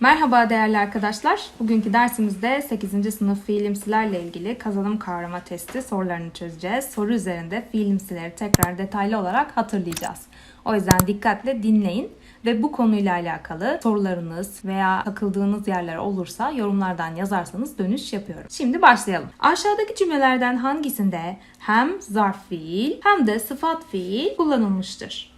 Merhaba değerli arkadaşlar. Bugünkü dersimizde 8. sınıf fiilimsilerle ilgili kazanım kavrama testi sorularını çözeceğiz. Soru üzerinde fiilimsileri tekrar detaylı olarak hatırlayacağız. O yüzden dikkatle dinleyin ve bu konuyla alakalı sorularınız veya takıldığınız yerler olursa yorumlardan yazarsanız dönüş yapıyorum. Şimdi başlayalım. Aşağıdaki cümlelerden hangisinde hem zarf fiil hem de sıfat fiil kullanılmıştır?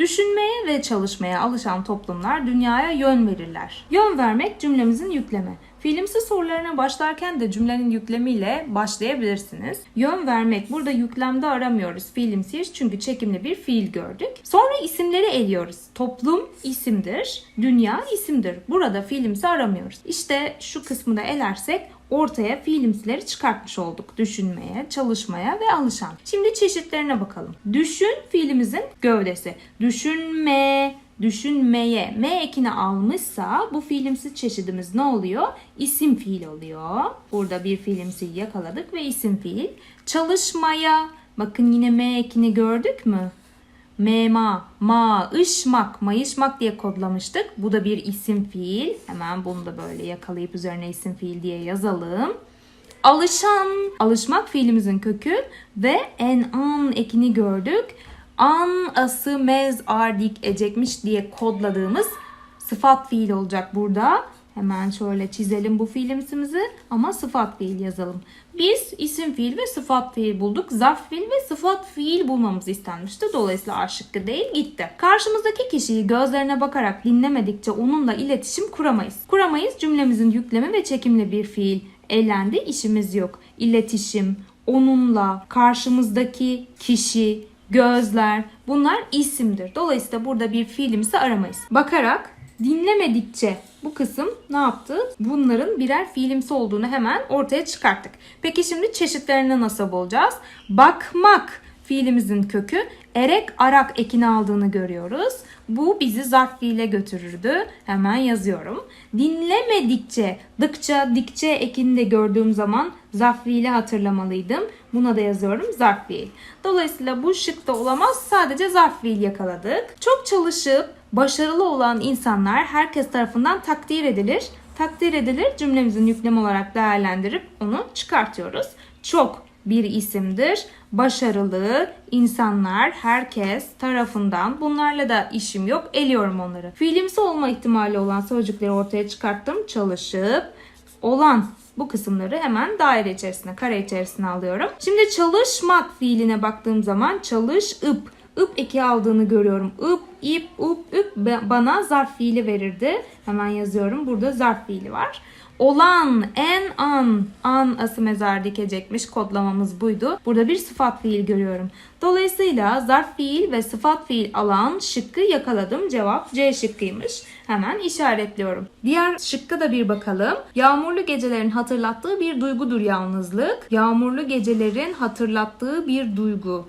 Düşünmeye ve çalışmaya alışan toplumlar dünyaya yön verirler. Yön vermek cümlemizin yüklemi. Fiilimsi sorularına başlarken de cümlenin yüklemiyle başlayabilirsiniz. Yön vermek burada yüklemde aramıyoruz fiilimsiyiz çünkü çekimli bir fiil gördük. Sonra isimleri eliyoruz. Toplum isimdir, dünya isimdir. Burada fiilimsi aramıyoruz. İşte şu kısmı da elersek ortaya fiilimsileri çıkartmış olduk. Düşünmeye, çalışmaya ve alışan. Şimdi çeşitlerine bakalım. Düşün fiilimizin gövdesi. Düşünme, düşünmeye M ekini almışsa bu fiilimsi çeşidimiz ne oluyor? İsim fiil oluyor. Burada bir fiilimsi yakaladık ve isim fiil. Çalışmaya bakın yine M ekini gördük mü? Mema, ma, ışmak, mayışmak diye kodlamıştık. Bu da bir isim fiil. Hemen bunu da böyle yakalayıp üzerine isim fiil diye yazalım. Alışan, alışmak fiilimizin kökü ve en an ekini gördük. An, ası, mez, ardik, ecekmiş diye kodladığımız sıfat fiil olacak burada. Hemen şöyle çizelim bu fiilimsimizi ama sıfat fiil yazalım. Biz isim fiil ve sıfat fiil bulduk. Zarf fiil ve sıfat fiil bulmamız istenmişti. Dolayısıyla A şıkkı değil gitti. Karşımızdaki kişiyi gözlerine bakarak dinlemedikçe onunla iletişim kuramayız. Kuramayız cümlemizin yüklemi ve çekimli bir fiil. Elendi işimiz yok. İletişim, onunla, karşımızdaki kişi, gözler bunlar isimdir. Dolayısıyla burada bir fiilimizi aramayız. Bakarak dinlemedikçe bu kısım ne yaptı? Bunların birer fiilimsi olduğunu hemen ortaya çıkarttık. Peki şimdi çeşitlerini nasıl bulacağız? Bakmak fiilimizin kökü erek arak ekini aldığını görüyoruz. Bu bizi zarf fiile götürürdü. Hemen yazıyorum. Dinlemedikçe, dıkça, dikçe ekini de gördüğüm zaman zarf fiili hatırlamalıydım. Buna da yazıyorum zarf fiil. Dolayısıyla bu şık da olamaz. Sadece zarf fiil yakaladık. Çok çalışıp başarılı olan insanlar herkes tarafından takdir edilir. Takdir edilir cümlemizin yüklemi olarak değerlendirip onu çıkartıyoruz. Çok bir isimdir. Başarılı insanlar herkes tarafından bunlarla da işim yok. Eliyorum onları. Fiilimsi olma ihtimali olan sözcükleri ortaya çıkarttım. Çalışıp olan bu kısımları hemen daire içerisine, kare içerisine alıyorum. Şimdi çalışmak fiiline baktığım zaman çalış ıp ıp eki aldığını görüyorum. Ip, ip, up, üp bana zarf fiili verirdi. Hemen yazıyorum. Burada zarf fiili var. Olan, en, an, an ası mezar dikecekmiş. Kodlamamız buydu. Burada bir sıfat fiil görüyorum. Dolayısıyla zarf fiil ve sıfat fiil alan şıkkı yakaladım. Cevap C şıkkıymış. Hemen işaretliyorum. Diğer şıkka da bir bakalım. Yağmurlu gecelerin hatırlattığı bir duygudur yalnızlık. Yağmurlu gecelerin hatırlattığı bir duygu.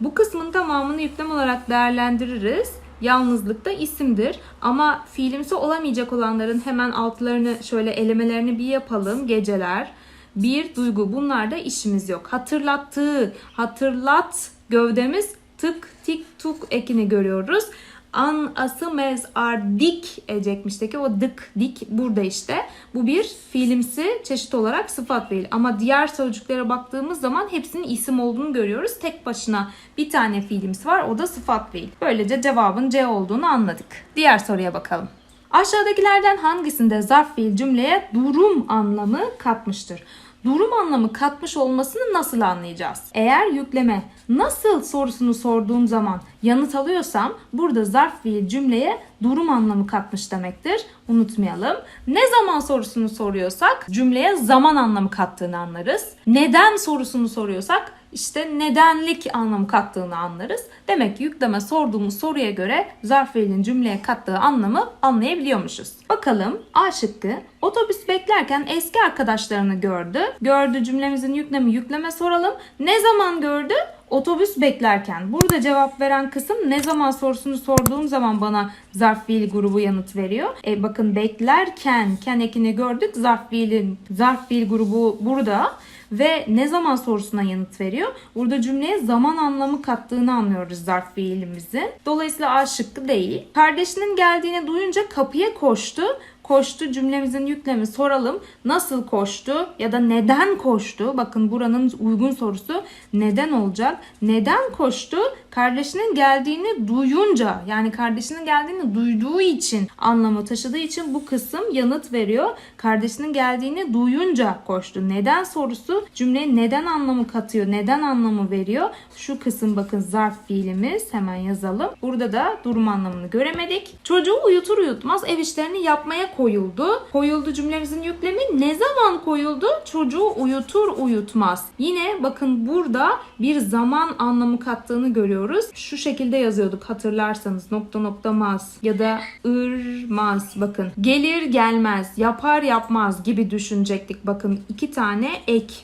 Bu kısmın tamamını yüklem olarak değerlendiririz. Yalnızlıkta isimdir ama fiilimsi olamayacak olanların hemen altlarını şöyle elemelerini bir yapalım. Geceler, bir duygu bunlarda işimiz yok. Hatırlattığı, hatırlat gövdemiz tık tik tuk ekini görüyoruz. An, ası, mez, ar, dik ecekmişteki o dık, dik burada işte. Bu bir fiilimsi çeşit olarak sıfat fiil. Ama diğer sözcüklere baktığımız zaman hepsinin isim olduğunu görüyoruz. Tek başına bir tane fiilimsi var o da sıfat fiil. Böylece cevabın C olduğunu anladık. Diğer soruya bakalım. Aşağıdakilerden hangisinde zarf fiil cümleye durum anlamı katmıştır? Durum anlamı katmış olmasını nasıl anlayacağız? Eğer yükleme nasıl sorusunu sorduğum zaman yanıt alıyorsam burada zarf fiil cümleye durum anlamı katmış demektir. Unutmayalım. Ne zaman sorusunu soruyorsak cümleye zaman anlamı kattığını anlarız. Neden sorusunu soruyorsak işte nedenlik anlamı kattığını anlarız. Demek ki yükleme sorduğumuz soruya göre zarf fiilin cümleye kattığı anlamı anlayabiliyormuşuz. Bakalım A şıkkı otobüs beklerken eski arkadaşlarını gördü. Gördü cümlemizin yüklemi yükleme soralım. Ne zaman gördü? Otobüs beklerken. Burada cevap veren kısım ne zaman sorusunu sorduğum zaman bana zarf fiil grubu yanıt veriyor. E bakın beklerken ken ekini gördük. Zarf fiilin zarf fiil grubu burada ve ne zaman sorusuna yanıt veriyor. Burada cümleye zaman anlamı kattığını anlıyoruz zarf fiilimizin. Dolayısıyla A şıkkı değil. Kardeşinin geldiğini duyunca kapıya koştu. Koştu cümlemizin yüklemi soralım. Nasıl koştu ya da neden koştu? Bakın buranın uygun sorusu neden olacak? Neden koştu? Kardeşinin geldiğini duyunca yani kardeşinin geldiğini duyduğu için anlamı taşıdığı için bu kısım yanıt veriyor. Kardeşinin geldiğini duyunca koştu. Neden sorusu cümleye neden anlamı katıyor? Neden anlamı veriyor? Şu kısım bakın zarf fiilimiz hemen yazalım. Burada da durum anlamını göremedik. Çocuğu uyutur uyutmaz ev işlerini yapmaya koyuldu. Koyuldu cümlemizin yüklemi ne zaman koyuldu? Çocuğu uyutur uyutmaz. Yine bakın burada bir zaman anlamı kattığını görüyoruz. Şu şekilde yazıyorduk hatırlarsanız nokta nokta maz ya da ırmaz bakın. Gelir gelmez, yapar yapmaz gibi düşünecektik. Bakın iki tane ek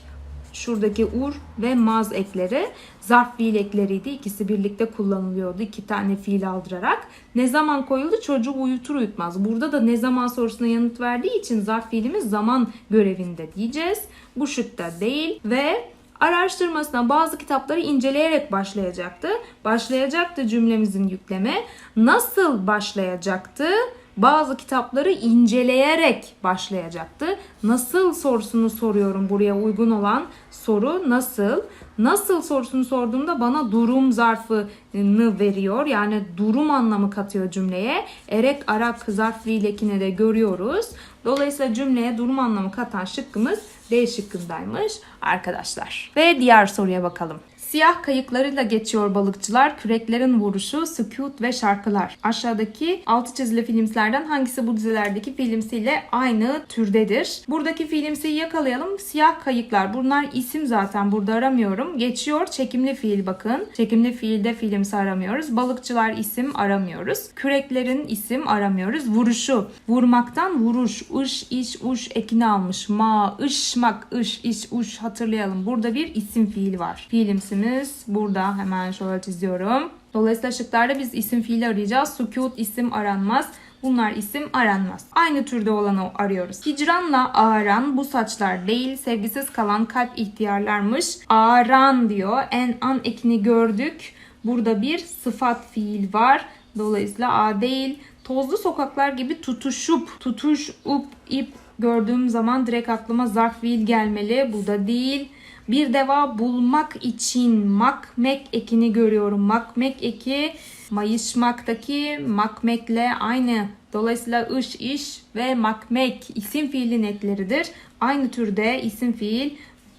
şuradaki ur ve maz ekleri zarf fiil ekleriydi. İkisi birlikte kullanılıyordu. iki tane fiil aldırarak. Ne zaman koyuldu? Çocuğu uyutur uyutmaz. Burada da ne zaman sorusuna yanıt verdiği için zarf fiilimiz zaman görevinde diyeceğiz. Bu şıkta değil ve araştırmasına bazı kitapları inceleyerek başlayacaktı. Başlayacaktı cümlemizin yükleme. Nasıl başlayacaktı? Bazı kitapları inceleyerek başlayacaktı. Nasıl sorusunu soruyorum buraya uygun olan soru nasıl? Nasıl sorusunu sorduğumda bana durum zarfını veriyor. Yani durum anlamı katıyor cümleye. Erek, arak, zarf fiilekini de görüyoruz. Dolayısıyla cümleye durum anlamı katan şıkkımız D şıkkındaymış arkadaşlar. Ve diğer soruya bakalım. Siyah kayıklarıyla geçiyor balıkçılar, küreklerin vuruşu, sükut ve şarkılar. Aşağıdaki altı çizili filmlerden hangisi bu dizilerdeki filmsiyle aynı türdedir? Buradaki filmsiyi yakalayalım. Siyah kayıklar. Bunlar isim zaten burada aramıyorum. Geçiyor çekimli fiil bakın. Çekimli fiilde filmsi aramıyoruz. Balıkçılar isim aramıyoruz. Küreklerin isim aramıyoruz. Vuruşu. Vurmaktan vuruş. Iş, iş, uş ekini almış. Ma, ışmak, iş, iş, uş hatırlayalım. Burada bir isim fiil var. Fiilimsi fiilimiz burada. Hemen şöyle çiziyorum. Dolayısıyla şıklarda biz isim fiili arayacağız. Sukut isim aranmaz. Bunlar isim aranmaz. Aynı türde olanı arıyoruz. Hicranla ağaran bu saçlar değil sevgisiz kalan kalp ihtiyarlarmış. Ağaran diyor. En an ekini gördük. Burada bir sıfat fiil var. Dolayısıyla a değil. Tozlu sokaklar gibi tutuşup, tutuş, up, ip gördüğüm zaman direkt aklıma zarf fiil gelmeli. Bu da değil. Bir deva bulmak için makmek ekini görüyorum. Makmek eki mayışmaktaki makmekle aynı. Dolayısıyla ış, iş ve makmek isim fiilin ekleridir. Aynı türde isim fiil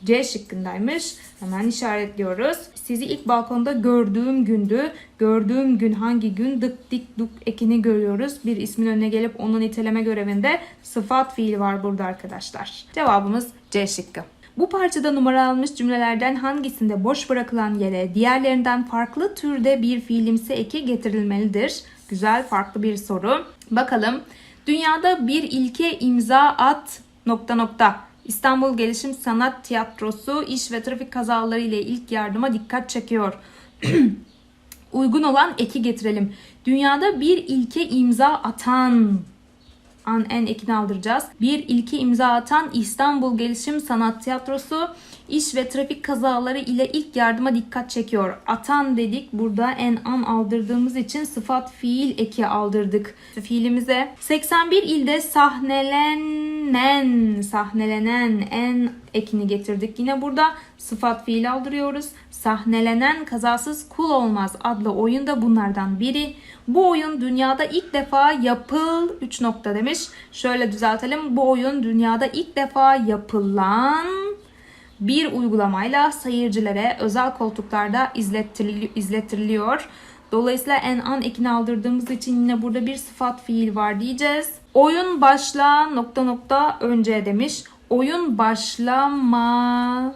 C şıkkındaymış. Hemen işaretliyoruz. Sizi ilk balkonda gördüğüm gündü. Gördüğüm gün hangi gün? Dık dik duk ekini görüyoruz. Bir ismin önüne gelip onun niteleme görevinde sıfat fiil var burada arkadaşlar. Cevabımız C şıkkı. Bu parçada numara almış cümlelerden hangisinde boş bırakılan yere diğerlerinden farklı türde bir fiilimsi eki getirilmelidir? Güzel farklı bir soru. Bakalım. Dünyada bir ilke imza at nokta nokta. İstanbul Gelişim Sanat Tiyatrosu iş ve trafik kazaları ile ilk yardıma dikkat çekiyor. Uygun olan eki getirelim. Dünyada bir ilke imza atan an en ekini aldıracağız. Bir ilki imza atan İstanbul Gelişim Sanat Tiyatrosu iş ve trafik kazaları ile ilk yardıma dikkat çekiyor. Atan dedik burada en an aldırdığımız için sıfat fiil eki aldırdık fiilimize. 81 ilde sahnelenen, sahnelenen en ekini getirdik. Yine burada sıfat fiil aldırıyoruz. Sahnelenen kazasız kul olmaz adlı oyun da bunlardan biri. Bu oyun dünyada ilk defa yapıl 3 nokta demiş. Şöyle düzeltelim. Bu oyun dünyada ilk defa yapılan bir uygulamayla seyircilere özel koltuklarda izlettiriliyor. Dolayısıyla en an ekini aldırdığımız için yine burada bir sıfat fiil var diyeceğiz. Oyun başla nokta nokta önce demiş. Oyun başlamadan,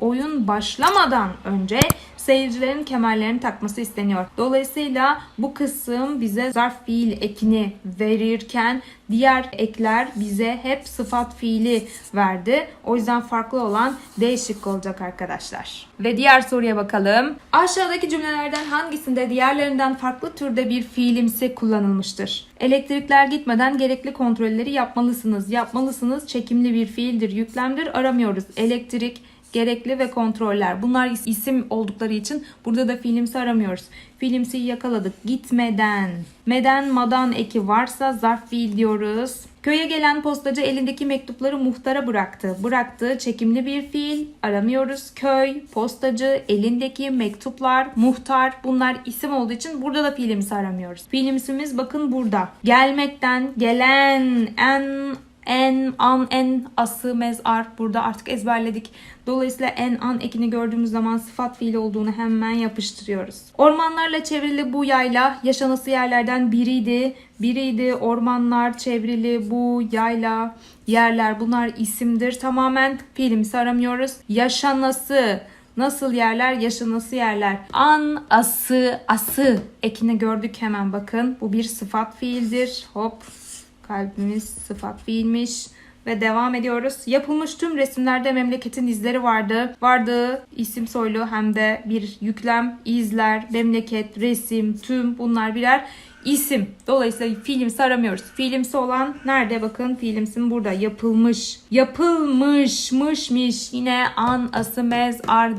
oyun başlamadan önce seyircilerin kemerlerini takması isteniyor. Dolayısıyla bu kısım bize zarf fiil ekini verirken diğer ekler bize hep sıfat fiili verdi. O yüzden farklı olan değişik olacak arkadaşlar. Ve diğer soruya bakalım. Aşağıdaki cümlelerden hangisinde diğerlerinden farklı türde bir fiilimsi kullanılmıştır? Elektrikler gitmeden gerekli kontrolleri yapmalısınız. Yapmalısınız çekimli bir fiildir, yüklemdir aramıyoruz. Elektrik gerekli ve kontroller. Bunlar is- isim oldukları için burada da fiilimsi aramıyoruz. Fiilimsiyi yakaladık. Gitmeden, meden, madan eki varsa zarf fiil diyoruz. Köye gelen postacı elindeki mektupları muhtara bıraktı. Bıraktı çekimli bir fiil. Aramıyoruz. Köy, postacı, elindeki mektuplar, muhtar bunlar isim olduğu için burada da fiilimsi aramıyoruz. Fiilimsimiz bakın burada. Gelmekten, gelen, en, en, an, en, ası, mezar burada artık ezberledik. Dolayısıyla en, an ekini gördüğümüz zaman sıfat fiili olduğunu hemen yapıştırıyoruz. Ormanlarla çevrili bu yayla yaşanası yerlerden biriydi. Biriydi. Ormanlar çevrili bu yayla yerler bunlar isimdir. Tamamen fiilimizi aramıyoruz. Yaşanası Nasıl yerler? Yaşanası yerler. An, ası, ası ekini gördük hemen bakın. Bu bir sıfat fiildir. Hop kalbimiz sıfat fiilmiş. Ve devam ediyoruz. Yapılmış tüm resimlerde memleketin izleri vardı. Vardı isim soylu hem de bir yüklem, izler, memleket, resim, tüm bunlar birer isim. Dolayısıyla fiilimsi aramıyoruz. Fiilimsi olan nerede? Bakın fiilimsin burada. Yapılmış. Yapılmış. Yine an, ası, mez, ar,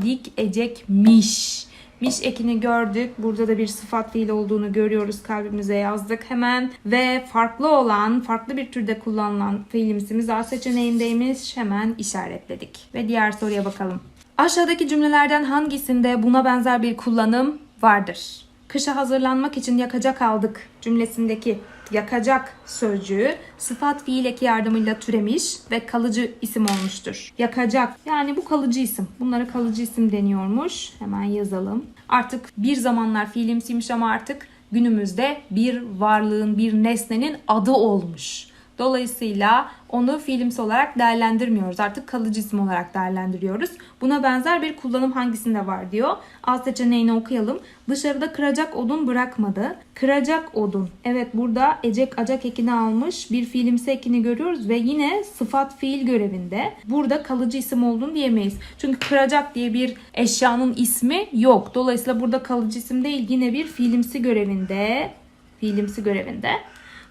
ekini gördük. Burada da bir sıfat fiil olduğunu görüyoruz. Kalbimize yazdık hemen. Ve farklı olan, farklı bir türde kullanılan fiilimsimiz A seçeneğindeymiş. Hemen işaretledik. Ve diğer soruya bakalım. Aşağıdaki cümlelerden hangisinde buna benzer bir kullanım vardır? Kışa hazırlanmak için yakacak aldık cümlesindeki yakacak sözcüğü sıfat fiil eki yardımıyla türemiş ve kalıcı isim olmuştur. Yakacak yani bu kalıcı isim. Bunlara kalıcı isim deniyormuş. Hemen yazalım. Artık bir zamanlar fiilimsiymiş ama artık günümüzde bir varlığın, bir nesnenin adı olmuş. Dolayısıyla onu fiilimsi olarak değerlendirmiyoruz. Artık kalıcı isim olarak değerlendiriyoruz. Buna benzer bir kullanım hangisinde var diyor. Alt seçeneğini okuyalım. Dışarıda kıracak odun bırakmadı. Kıracak odun. Evet burada ecek acak ekini almış. Bir fiilimsi ekini görüyoruz ve yine sıfat fiil görevinde. Burada kalıcı isim olduğunu diyemeyiz. Çünkü kıracak diye bir eşyanın ismi yok. Dolayısıyla burada kalıcı isim değil yine bir fiilimsi görevinde. Fiilimsi görevinde.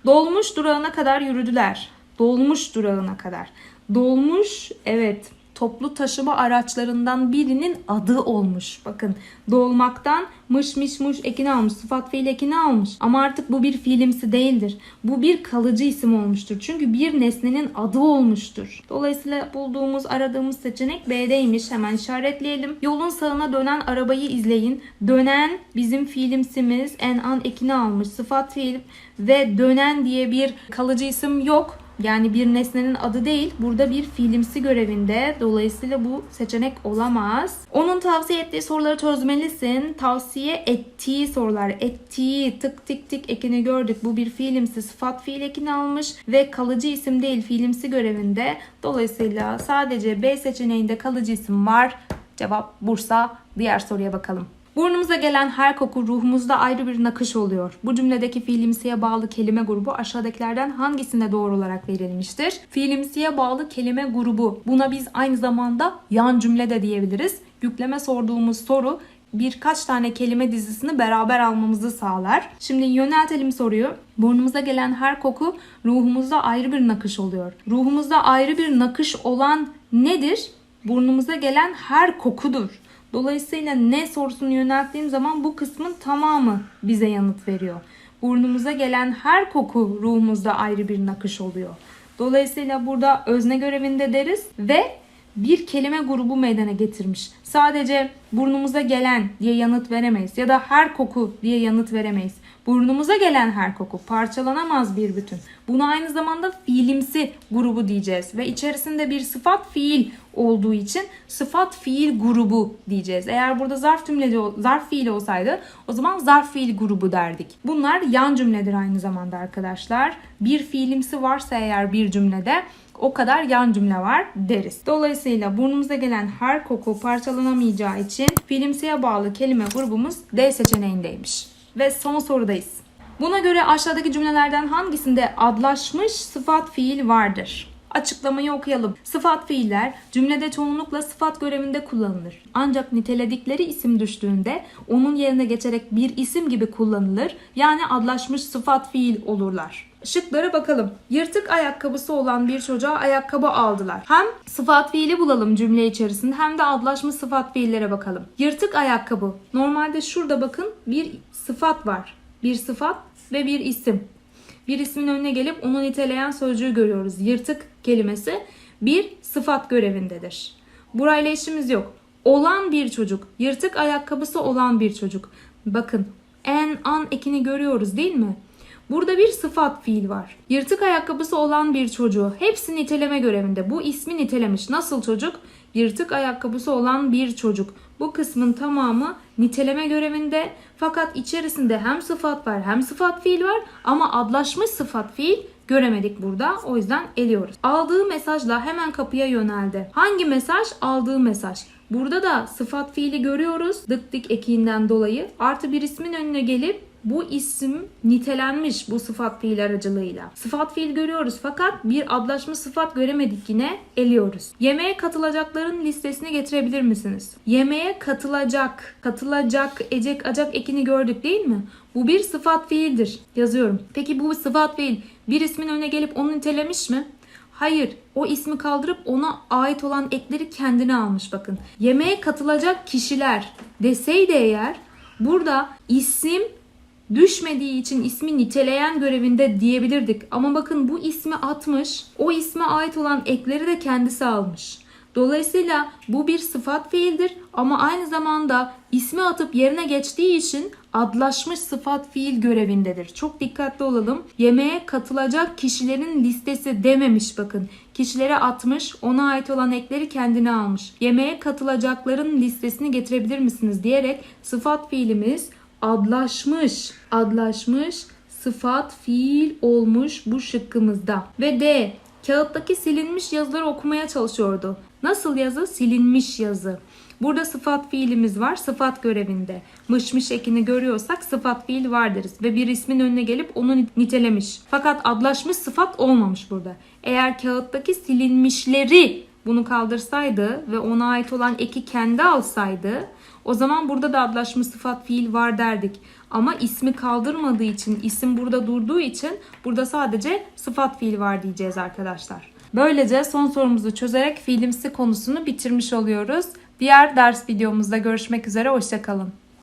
Dolmuş durağına kadar yürüdüler. Dolmuş durağına kadar. Dolmuş evet toplu taşıma araçlarından birinin adı olmuş. Bakın dolmaktan mış mış muş ekini almış. Sıfat fiil ekini almış. Ama artık bu bir fiilimsi değildir. Bu bir kalıcı isim olmuştur. Çünkü bir nesnenin adı olmuştur. Dolayısıyla bulduğumuz aradığımız seçenek B'deymiş. Hemen işaretleyelim. Yolun sağına dönen arabayı izleyin. Dönen bizim fiilimsimiz en an ekini almış. Sıfat fiil ve dönen diye bir kalıcı isim yok. Yani bir nesnenin adı değil. Burada bir fiilimsi görevinde. Dolayısıyla bu seçenek olamaz. Onun tavsiye ettiği soruları çözmelisin. Tavsiye ettiği sorular. Ettiği tık tık tık ekini gördük. Bu bir fiilimsi sıfat fiil ekini almış ve kalıcı isim değil fiilimsi görevinde. Dolayısıyla sadece B seçeneğinde kalıcı isim var. Cevap Bursa. Diğer soruya bakalım. Burnumuza gelen her koku ruhumuzda ayrı bir nakış oluyor. Bu cümledeki fiilimsiye bağlı kelime grubu aşağıdakilerden hangisinde doğru olarak verilmiştir? Fiilimsiye bağlı kelime grubu. Buna biz aynı zamanda yan cümle de diyebiliriz. Yükleme sorduğumuz soru birkaç tane kelime dizisini beraber almamızı sağlar. Şimdi yöneltelim soruyu. Burnumuza gelen her koku ruhumuzda ayrı bir nakış oluyor. Ruhumuzda ayrı bir nakış olan nedir? Burnumuza gelen her kokudur. Dolayısıyla ne sorusunu yönelttiğim zaman bu kısmın tamamı bize yanıt veriyor. Burnumuza gelen her koku ruhumuzda ayrı bir nakış oluyor. Dolayısıyla burada özne görevinde deriz ve bir kelime grubu meydana getirmiş. Sadece burnumuza gelen diye yanıt veremeyiz ya da her koku diye yanıt veremeyiz. Burnumuza gelen her koku parçalanamaz bir bütün. Buna aynı zamanda fiilimsi grubu diyeceğiz ve içerisinde bir sıfat fiil olduğu için sıfat fiil grubu diyeceğiz. Eğer burada zarf cümleli zarf fiili olsaydı o zaman zarf fiil grubu derdik. Bunlar yan cümledir aynı zamanda arkadaşlar. Bir fiilimsi varsa eğer bir cümlede o kadar yan cümle var deriz. Dolayısıyla burnumuza gelen her koku parçalanamayacağı için fiilimsiye bağlı kelime grubumuz D seçeneğindeymiş. Ve son sorudayız. Buna göre aşağıdaki cümlelerden hangisinde adlaşmış sıfat fiil vardır? Açıklamayı okuyalım. Sıfat fiiller cümlede çoğunlukla sıfat görevinde kullanılır. Ancak niteledikleri isim düştüğünde onun yerine geçerek bir isim gibi kullanılır. Yani adlaşmış sıfat fiil olurlar. Şıklara bakalım. Yırtık ayakkabısı olan bir çocuğa ayakkabı aldılar. Hem sıfat fiili bulalım cümle içerisinde hem de adlaşmış sıfat fiillere bakalım. Yırtık ayakkabı. Normalde şurada bakın bir sıfat var. Bir sıfat ve bir isim. Bir ismin önüne gelip onu niteleyen sözcüğü görüyoruz. Yırtık kelimesi bir sıfat görevindedir. Burayla işimiz yok. Olan bir çocuk, yırtık ayakkabısı olan bir çocuk. Bakın en an ekini görüyoruz değil mi? Burada bir sıfat fiil var. Yırtık ayakkabısı olan bir çocuğu. Hepsi niteleme görevinde. Bu ismi nitelemiş. Nasıl çocuk? Yırtık ayakkabısı olan bir çocuk. Bu kısmın tamamı niteleme görevinde. Fakat içerisinde hem sıfat var hem sıfat fiil var. Ama adlaşmış sıfat fiil göremedik burada. O yüzden eliyoruz. Aldığı mesajla hemen kapıya yöneldi. Hangi mesaj? Aldığı mesaj. Burada da sıfat fiili görüyoruz. Dık dik ekiğinden dolayı. Artı bir ismin önüne gelip bu isim nitelenmiş bu sıfat fiil aracılığıyla. Sıfat fiil görüyoruz fakat bir adlaşma sıfat göremedik yine eliyoruz. Yemeğe katılacakların listesini getirebilir misiniz? Yemeğe katılacak, katılacak, ecek, acak ekini gördük değil mi? Bu bir sıfat fiildir. Yazıyorum. Peki bu sıfat fiil bir ismin önüne gelip onu nitelemiş mi? Hayır, o ismi kaldırıp ona ait olan ekleri kendine almış bakın. Yemeğe katılacak kişiler deseydi eğer burada isim düşmediği için ismi niteleyen görevinde diyebilirdik. Ama bakın bu ismi atmış, o isme ait olan ekleri de kendisi almış. Dolayısıyla bu bir sıfat fiildir ama aynı zamanda ismi atıp yerine geçtiği için adlaşmış sıfat fiil görevindedir. Çok dikkatli olalım. Yemeğe katılacak kişilerin listesi dememiş bakın. Kişilere atmış, ona ait olan ekleri kendine almış. Yemeğe katılacakların listesini getirebilir misiniz diyerek sıfat fiilimiz adlaşmış, adlaşmış sıfat fiil olmuş bu şıkkımızda. Ve D. Kağıttaki silinmiş yazıları okumaya çalışıyordu. Nasıl yazı? Silinmiş yazı. Burada sıfat fiilimiz var sıfat görevinde. Mışmış ekini görüyorsak sıfat fiil var deriz. Ve bir ismin önüne gelip onu nitelemiş. Fakat adlaşmış sıfat olmamış burada. Eğer kağıttaki silinmişleri bunu kaldırsaydı ve ona ait olan eki kendi alsaydı o zaman burada da adlaşmış sıfat fiil var derdik. Ama ismi kaldırmadığı için, isim burada durduğu için burada sadece sıfat fiil var diyeceğiz arkadaşlar. Böylece son sorumuzu çözerek fiilimsi konusunu bitirmiş oluyoruz. Diğer ders videomuzda görüşmek üzere, hoşçakalın.